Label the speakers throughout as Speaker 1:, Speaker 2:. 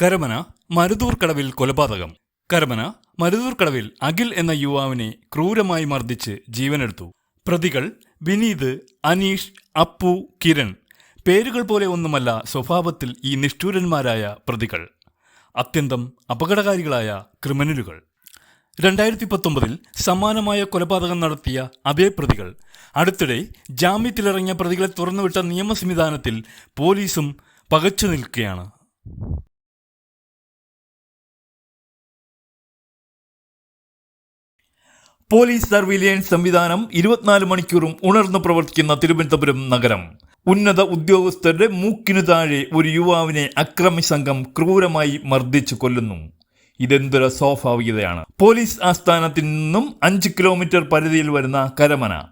Speaker 1: കരമന മരുതൂർക്കടവിൽ കൊലപാതകം. കരമന മരുതൂർക്കടവിൽ അഖിൽ എന്ന യുവാവിനെ ക്രൂരമായി മർദ്ദിച്ച് ജീവനെടുത്തു. പ്രതികൾ വിനീത് അനീഷ് അപ്പു കിരൺ പേരുകൾ പോലെ ഒന്നുമല്ല സ്വഭാവത്തിൽ ഈ നിഷ്ഠൂരന്മാരായ പ്രതികൾ. അത്യന്തം അപകടകാരികളായ ക്രിമിനലുകൾ. രണ്ടായിരത്തി പത്തൊമ്പതിൽ സമാനമായ കൊലപാതകം നടത്തിയ അതേ പ്രതികൾ അടുത്തിടെ ജാമ്യത്തിലിറങ്ങിയ പ്രതികളെ തുറന്നുവിട്ട നിയമ സംവിധാനത്തിൽ പോലീസും പകച്ചു നിൽക്കുകയാണ് പോലീസ് സർവീലിയൻസ് സംവിധാനം ഇരുപത്തിനാല് മണിക്കൂറും ഉണർന്നു പ്രവർത്തിക്കുന്ന തിരുവനന്തപുരം നഗരം. ഉന്നത ഉദ്യോഗസ്ഥരുടെ മൂക്കിനു താഴെ ഒരു യുവാവിനെ അക്രമി സംഘം ക്രൂരമായി മർദ്ദിച്ചു കൊല്ലുന്നു. ഇതെന്തൊരു സ്വാഭാവികതയാണ് പോലീസ് ആസ്ഥാനത്തിൽ നിന്നും അഞ്ച് കിലോമീറ്റർ പരിധിയിൽ വരുന്ന കരമന.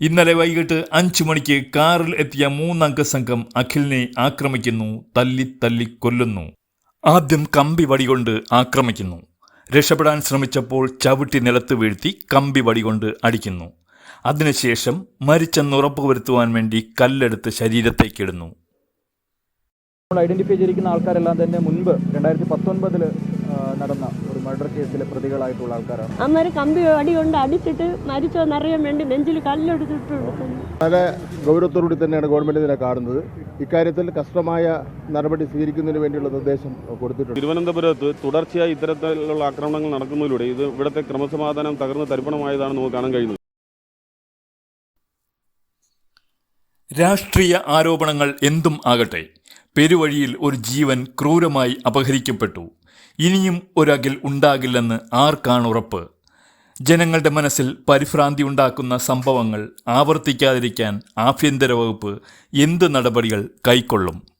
Speaker 1: ഇന്നലെ വൈകിട്ട് അഞ്ചു മണിക്ക് കാറിൽ എത്തിയ മൂന്നംഗ സംഘം അഖിലിനെ ആക്രമിക്കുന്നു തല്ലി തല്ലി കൊല്ലുന്നു. ആദ്യം കമ്പി വടികൊണ്ട് ആക്രമിക്കുന്നു. രക്ഷപ്പെടാൻ ശ്രമിച്ചപ്പോൾ ചവിട്ടി നിലത്ത് വീഴ്ത്തി കമ്പി വടികൊണ്ട് അടിക്കുന്നു. അതിനുശേഷം മരിച്ചെന്ന് ഉറപ്പുവരുത്തുവാൻ വേണ്ടി കല്ലെടുത്ത് ശരീരത്തേക്കിടുന്നു
Speaker 2: നമ്മൾ ഐഡന്റിഫൈ ചെയ്തിരിക്കുന്ന ആൾക്കാരെല്ലാം തന്നെ മുൻപ് രണ്ടായിരത്തി പത്തൊൻപതിൽ നടന്ന മർഡർ കേസിലെ പ്രതികളായിട്ടുള്ള ആൾക്കാരാണ്.
Speaker 3: അമ്മര് കമ്പി അടി കൊണ്ട് അടിച്ചിട്ട് മരിച്ചോന്നറിയാൻ വേണ്ടി നെഞ്ചിൽ കല്ലെടുത്തിട്ടുണ്ട്
Speaker 4: വളരെ ഗൗരവത്തോടുകൂടി തന്നെയാണ് ഗവൺമെന്റ് ഇതിനെ കാണുന്നത്. ഇക്കാര്യത്തിൽ കഷ്ടമായ നടപടി സ്വീകരിക്കുന്നതിന് വേണ്ടിയുള്ള നിർദ്ദേശം കൊടുത്തിട്ടുണ്ട്.
Speaker 5: തിരുവനന്തപുരത്ത് തുടർച്ചയായി ഇത്തരത്തിലുള്ള ആക്രമണങ്ങൾ നടക്കുന്നതിലൂടെ ഇത് ഇവിടുത്തെ ക്രമസമാധാനം തകർന്ന് തരിപ്പണമായതാണ് നമുക്ക് കാണാൻ കഴിയുന്നത്
Speaker 1: രാഷ്ട്രീയ ആരോപണങ്ങൾ എന്തും ആകട്ടെ പെരുവഴിയിൽ ഒരു ജീവൻ ക്രൂരമായി അപഹരിക്കപ്പെട്ടു. ഇനിയും ഒരകിൽ ഉണ്ടാകില്ലെന്ന് ആർക്കാണ് ഉറപ്പ്? ജനങ്ങളുടെ മനസ്സിൽ പരിഭ്രാന്തി ഉണ്ടാക്കുന്ന സംഭവങ്ങൾ ആവർത്തിക്കാതിരിക്കാൻ ആഭ്യന്തര വകുപ്പ് എന്ത് നടപടികൾ കൈക്കൊള്ളും?